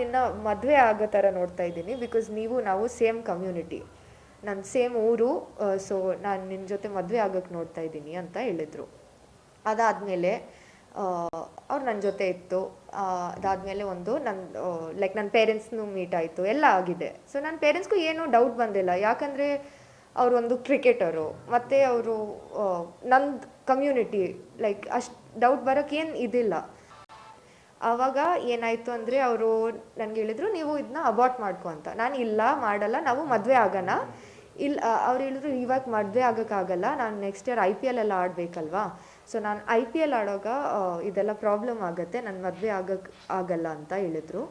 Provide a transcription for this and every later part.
ನಿನ್ನ ಮದುವೆ ಆಗೋ ಥರ ನೋಡ್ತಾ ಇದ್ದೀನಿ ಬಿಕಾಸ್ ನೀವು ನಾವು ಸೇಮ್ ಕಮ್ಯುನಿಟಿ ನನ್ನ ಸೇಮ್ ಊರು ಸೊ ನಾನು ನಿನ್ನ ಜೊತೆ ಮದುವೆ ಆಗೋಕ್ಕೆ ನೋಡ್ತಾ ಇದ್ದೀನಿ ಅಂತ ಹೇಳಿದರು. ಅದಾದಮೇಲೆ ಅವ್ರು ನನ್ನ ಜೊತೆ ಇತ್ತು. ಅದಾದಮೇಲೆ ಒಂದು ನನ್ನ ಲೈಕ್ ನನ್ನ ಪೇರೆಂಟ್ಸ್ನು ಮೀಟ್ ಆಯಿತು. ಎಲ್ಲ ಆಗಿದೆ. ಸೊ ನನ್ನ ಪೇರೆಂಟ್ಸ್ಗೂ ಏನೂ ಡೌಟ್ ಬಂದಿಲ್ಲ. ಯಾಕಂದರೆ ಅವರೊಂದು ಕ್ರಿಕೆಟರು ಮತ್ತು ಅವರು ನಂದು ಕಮ್ಯುನಿಟಿ ಲೈಕ್ ಅಷ್ಟು ಡೌಟ್ ಬರೋಕ್ಕೇನು ಇದಿಲ್ಲ. ಆವಾಗ ಏನಾಯಿತು ಅಂದರೆ ಅವರು ನನಗೆ ಹೇಳಿದ್ರು, ನೀವು ಇದನ್ನ ಅಬಾರ್ಟ್ ಮಾಡ್ಕೊ ಅಂತ. ನಾನು, ಇಲ್ಲ, ಮಾಡಲ್ಲ, ನಾವು ಮದುವೆ ಆಗೋಣ. ಇಲ್ಲ ಅವ್ರು ಹೇಳಿದ್ರು, ಇವಾಗ ಮದುವೆ ಆಗೋಕ್ಕಾಗಲ್ಲ ನಾನು next year I P L ಎಲ್ಲ ಆಡಬೇಕಲ್ವಾ? ಸೊ ನಾನು ಐ ಪಿ ಎಲ್ ಆಡೋವಾಗ ಇದೆಲ್ಲ ಪ್ರಾಬ್ಲಮ್ ಆಗುತ್ತೆ, ನಾನು ಮದುವೆ ಆಗಕ್ಕೆ ಆಗಲ್ಲ ಅಂತ ಹೇಳಿದ್ರು.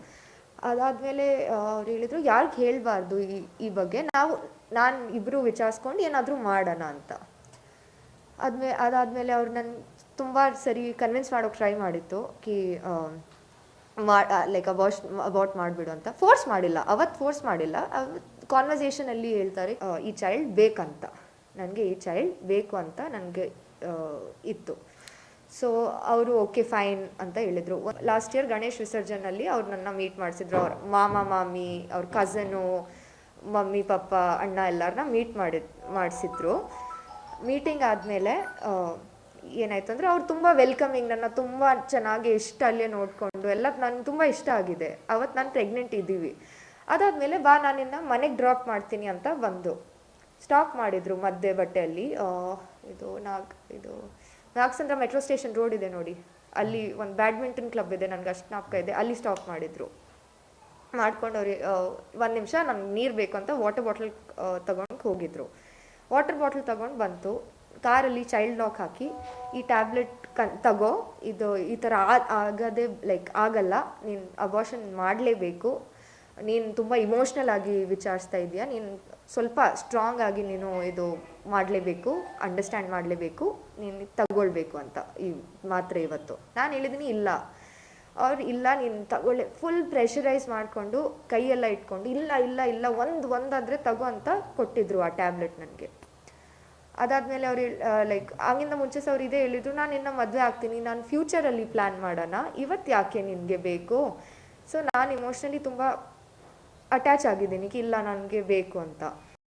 ಅದಾದಮೇಲೆ ಅವ್ರು ಹೇಳಿದ್ರು, ಯಾರಿಗೆ ಹೇಳಬಾರ್ದು ಈ ಈ ಬಗ್ಗೆ? ನಾವು, ನಾನು ಇಬ್ಬರು ವಿಚಾರಿಸ್ಕೊಂಡು ಏನಾದರೂ ಮಾಡೋಣ ಅಂತ. ಆದ್ಮೇ ಅದಾದಮೇಲೆ ಅವ್ರು ನನ್ನ ತುಂಬ ಸರಿ ಕನ್ವಿನ್ಸ್ ಮಾಡೋಕೆ ಟ್ರೈ ಮಾಡಿತ್ತು ಕಿ ಮಾ ಲೈಕ್ ಅಬಾಷ್ ಅಬೌಟ್ ಮಾಡಿಬಿಡು ಅಂತ. ಫೋರ್ಸ್ ಮಾಡಿಲ್ಲ. ಅವತ್ತು ಫೋರ್ಸ್ ಮಾಡಿಲ್ಲ. ಕಾನ್ವರ್ಸೇಷನಲ್ಲಿ ಹೇಳ್ತಾರೆ ಈ ಚೈಲ್ಡ್ ಬೇಕಂತ. ನನಗೆ ಈ ಚೈಲ್ಡ್ ಬೇಕು ಅಂತ ನನಗೆ ಇತ್ತು. ಸೊ ಅವರು ಓಕೆ ಫೈನ್ ಅಂತ ಹೇಳಿದರು. ಲಾಸ್ಟ್ ಇಯರ್ ಗಣೇಶ್ ವಿಸರ್ಜನಲ್ಲಿ ಅವ್ರು ನನ್ನ ಮೀಟ್ ಮಾಡಿಸಿದ್ರು. ಅವ್ರ ಮಾಮ, ಮಾಮಿ, ಅವ್ರ ಕಸನು ಮಮ್ಮಿ, ಪಪ್ಪ, ಅಣ್ಣ ಎಲ್ಲರನ್ನ ಮೀಟ್ ಮಾಡಿ ಮಾಡಿಸಿದ್ರು. ಮೀಟಿಂಗ್ ಆದಮೇಲೆ ಏನಾಯ್ತು ಅಂದರೆ ಅವ್ರು ತುಂಬ ವೆಲ್ಕಮಿಂಗ್ ನನ್ನ ತುಂಬ ಚೆನ್ನಾಗಿ ಇಷ್ಟ ಅಲ್ಲೇ ನೋಡಿಕೊಂಡು ಎಲ್ಲ ನನಗೆ ತುಂಬ ಇಷ್ಟ ಆಗಿದೆ. ಅವತ್ತು ನಾನು ಪ್ರೆಗ್ನೆಂಟ್ ಇದ್ದೀವಿ. ಅದಾದಮೇಲೆ ಬಾ ನಾನಿನ್ನ ಮನೆಗೆ ಡ್ರಾಪ್ ಮಾಡ್ತೀನಿ ಅಂತ ಬಂದು. ಸ್ಟಾಪ್ ಮಾಡಿದರು ಮದ್ದೆ ಬಟ್ಟೆಯಲ್ಲಿ. ಇದು ನಾಗ್, ಇದು ನಾಗಸಂದ್ರ ಮೆಟ್ರೋ ಸ್ಟೇಷನ್ ರೋಡ್ ಇದೆ ನೋಡಿ. ಅಲ್ಲಿ ಒಂದು ಬ್ಯಾಡ್ಮಿಂಟನ್ ಕ್ಲಬ್ ಇದೆ, ನನಗೆ ಅಷ್ಟು ನಾಪಕ ಇದೆ. ಅಲ್ಲಿ ಸ್ಟಾಪ್ ಮಾಡಿದರು. ಮಾಡ್ಕೊಂಡು ಅವ್ರಿಗೆ ಒಂದು ನಿಮಿಷ ನನಗೆ ನೀರು ಬೇಕು ಅಂತ ವಾಟರ್ ಬಾಟಲ್ ತಗೊಂಡು ಹೋಗಿದ್ರು. ವಾಟರ್ ಬಾಟಲ್ ತಗೊಂಡು ಬಂತು. ಕಾರಲ್ಲಿ ಚೈಲ್ಡ್ ಲಾಕ್ ಹಾಕಿ, ಈ ಟ್ಯಾಬ್ಲೆಟ್ ಕನ್, ತಗೋ. ಇದು ಈ ಥರ ಆಗದೆ ಲೈಕ್ ಆಗಲ್ಲ. ನೀನು ಅಬಾಷನ್ ಮಾಡಲೇಬೇಕು. ನೀನು ತುಂಬ ಇಮೋಷ್ನಲ್ ಆಗಿ ವಿಚಾರಿಸ್ತಾ ಇದೆಯಾ ನೀನು ಸ್ವಲ್ಪ ಸ್ಟ್ರಾಂಗ್ ಆಗಿ ನೀನು ಇದು ಮಾಡಲೇಬೇಕು ಅಂಡರ್ಸ್ಟ್ಯಾಂಡ್ ಮಾಡಲೇಬೇಕು. ನೀನು ತಗೊಳ್ಬೇಕು ಅಂತ ಈ ಮಾತ್ರೆ ಇವತ್ತು. ನಾನು ಹೇಳಿದ್ದೀನಿ ಇಲ್ಲ. ಅವ್ರು ಇಲ್ಲ, ನೀನು ತಗೊಳ್ಳೆ. ಫುಲ್ ಪ್ರೆಷರೈಸ್ ಮಾಡಿಕೊಂಡು ಕೈಯೆಲ್ಲ ಇಟ್ಕೊಂಡು, ಇಲ್ಲ ಇಲ್ಲ ಇಲ್ಲ, ಒಂದು, ಒಂದಾದರೆ ತಗೋ ಅಂತ ಕೊಟ್ಟಿದ್ರು ಆ ಟ್ಯಾಬ್ಲೆಟ್ ನನಗೆ. ಅದಾದಮೇಲೆ ಅವ್ರು ಲೈಕ್ ಆಗಿಂದ ಮುಂಚೆ ಸಹ ಅವ್ರು ಇದೇ ಹೇಳಿದ್ರು, ನಾನು ಇನ್ನು ಮದುವೆ ಆಗ್ತೀನಿ, ನಾನು ಫ್ಯೂಚರಲ್ಲಿ ಪ್ಲ್ಯಾನ್ ಮಾಡೋಣ. ಇವತ್ತು ಯಾಕೆ ನಿನಗೆ ಬೇಕು? ಸೊ ನಾನು ಇಮೋಷ್ನಲಿ ತುಂಬ ಅಟ್ಯಾಚ್ ಆಗಿದ್ದೀನಿ, ಇಲ್ಲ, ನನಗೆ ಬೇಕು ಅಂತ.